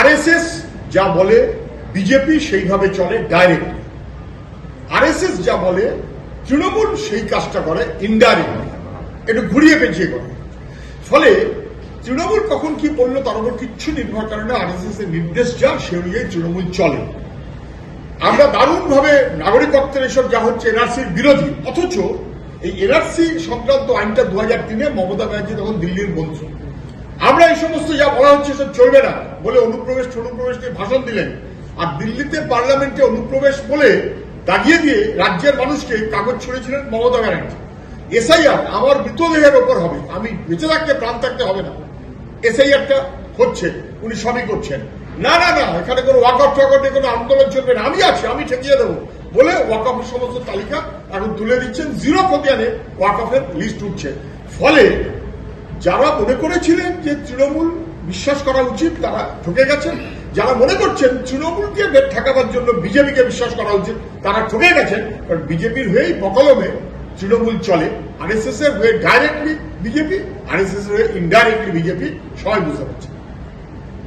RSS যা বলে BJP সেইভাবে চলে ডাইরেক্টলি আরএসএস যা বলে তৃণমূল সেই কাজটা করে ইনডাইরেক্টলি একটু ঘুরিয়ে পেঁচিয়ে করে। ফলে তৃণমূল কখন কি করল তার উপর কিচ্ছু নির্ভর করে না আরএসএস এর নির্দেশ যা, সে অনুযায়ী তৃণমূল চলে। আমরা দারুণভাবে নাগরিকত্বের এসব যা হচ্ছে এনআরসির বিরোধী, অথচ এই এনআরসি সংক্রান্ত আইনটা দু হাজার তিনে মমতা ব্যানার্জি তখন দিল্লির মন্ত্রী। আমরা এই সমস্ত যা বলা হচ্ছে সব চলবে না। বলে অনুপ্রবেশ অনুপ্রবেশ নিয়ে ভাষণ দিলেন। আর দিল্লিতে পার্লামেন্টে অনুপ্রবেশ বলে দাগিয়ে দিয়ে রাজ্যের মানুষকে কাগজ ছড়েছিলেন মমতা ব্যানার্জি। এসআইআর আমার মৃতদেহের ওপর হবে। আমি বেঁচে থাকতে, প্রাণ থাকতে হবে না। এসআইআরটা হচ্ছে উনি সবই করছেন। না না না, এখানে কোনো টোয়াকআপ নিয়ে কোনো আন্দোলন চলবে না। আমি আছি, আমি ঠেকিয়ে দেবো। বলে ওয়াকআপের সমস্ত তালিকা এখন তুলে দিচ্ছেন। জিরো খতিয়ানে ওয়াকআপের লিস্ট উঠছে। ফলে যারা মনে করেছিলেন যে তৃণমূল বিশ্বাস করা উচিত, তারা ঠকে গেছেন। যারা মনে করছেন তৃণমূলকে ঠেকাবার জন্য বিজেপিকে বিশ্বাস করা উচিত, তারা ঠকে গেছেন। কারণ বিজেপির হয়েই বকলমে তৃণমূল চলে। আর আরএসএস এর হয়ে ডাইরেক্টলি বিজেপি আর আরএসএস এর হয়ে ইনডাইরেক্টলি বিজেপি, সবাই বুঝতে পারছে